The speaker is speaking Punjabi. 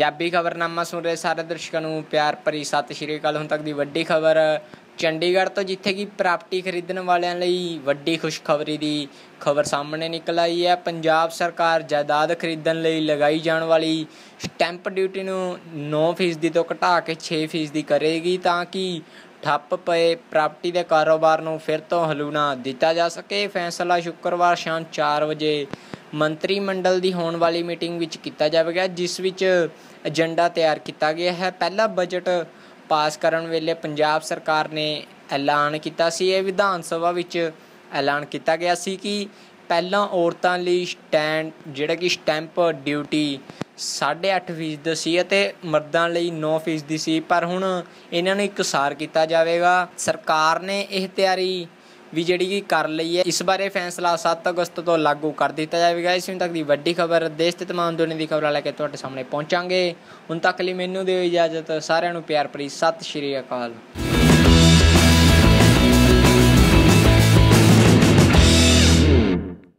ਪੰਜਾਬੀ ਖਬਰਨਾਮਾ ਸੁਣ ਰਹੇ ਸਾਰੇ ਦਰਸ਼ਕਾਂ ਨੂੰ ਪਿਆਰ ਭਰੀ ਸਤਿ ਸ਼੍ਰੀ ਅਕਾਲ। ਹੁਣ ਤੱਕ ਦੀ ਵੱਡੀ ਖਬਰ, ਚੰਡੀਗੜ੍ਹ ਤੋਂ ਜਿੱਥੇ ਕਿ ਪ੍ਰਾਪਰਟੀ ਖਰੀਦਣ ਵਾਲਿਆਂ ਲਈ ਵੱਡੀ ਖੁਸ਼ਖਬਰੀ ਦੀ ਖਬਰ ਸਾਹਮਣੇ ਨਿਕਲ ਆਈ ਹੈ। ਪੰਜਾਬ ਸਰਕਾਰ ਜਾਇਦਾਦ ਖਰੀਦਣ ਲਈ ਲਗਾਈ ਜਾਣ ਵਾਲੀ ਸਟੈਂਪ ਡਿਊਟੀ ਨੂੰ 9% ਤੋਂ ਘਟਾ ਕੇ 6% ਕਰੇਗੀ ਤਾਂ ਕਿ ਠੱਪ ਪਏ ਪ੍ਰਾਪਰਟੀ ਦੇ ਕਾਰੋਬਾਰ ਨੂੰ ਫਿਰ ਤੋਂ ਹਲੂਣਾ ਦਿੱਤਾ ਜਾ ਸਕੇ। ਫੈਸਲਾ ਸ਼ੁੱਕਰਵਾਰ ਸ਼ਾਮ 4 ਵਜੇ ਮੰਤਰੀ ਮੰਡਲ ਦੀ ਹੋਣ ਵਾਲੀ ਮੀਟਿੰਗ ਵਿੱਚ ਕੀਤਾ ਜਾਵੇਗਾ, ਜਿਸ ਵਿੱਚ ਏਜੰਡਾ ਤਿਆਰ ਕੀਤਾ ਗਿਆ ਹੈ। ਪਹਿਲਾ ਬਜਟ ਪਾਸ ਕਰਨ ਵੇਲੇ ਪੰਜਾਬ ਸਰਕਾਰ ਨੇ ਐਲਾਨ ਕੀਤਾ ਸੀ। ਇਹ ਵਿਧਾਨ ਸਭਾ ਵਿੱਚ ਐਲਾਨ ਕੀਤਾ ਗਿਆ ਸੀ ਕਿ ਪਹਿਲਾਂ ਔਰਤਾਂ ਲਈ ਸਟੈਂਡ, ਜਿਹੜਾ ਕਿ ਸਟੈਂਪ ਡਿਊਟੀ 8.5% ਸੀ ਅਤੇ ਮਰਦਾਂ ਲਈ 9% ਸੀ, ਪਰ ਹੁਣ ਇਹਨਾਂ ਨੂੰ ਇਕਸਾਰ ਕੀਤਾ ਜਾਵੇਗਾ। ਸਰਕਾਰ ਨੇ ਇਹ ਤਿਆਰੀ ਵੀ ਜਿਹੜੀ ਕਿ ਕਰ ਲਈ ਹੈ। ਇਸ ਬਾਰੇ ਫੈਸਲਾ 7 ਅਗਸਤ ਤੋਂ ਲਾਗੂ ਕਰ ਦਿੱਤਾ ਜਾਵੇਗਾ। ਇਸ ਤੱਕ ਦੀ ਵੱਡੀ ਖਬਰ ਦੇਸ਼ ਤੇ ਤਮਾਮ ਦੁਨੀਆ ਦੀ ਖਬਰਾਂ ਲੈ ਕੇ ਤੁਹਾਡੇ ਸਾਹਮਣੇ ਪਹੁੰਚਾਂਗੇ। ਹੁਣ ਤੱਕ ਲਈ ਮੈਨੂੰ ਦਿਓ ਇਜਾਜ਼ਤ। ਸਾਰਿਆਂ ਨੂੰ ਪਿਆਰ ਭਰੀ ਸਤਿ ਸ਼੍ਰੀ ਅਕਾਲ।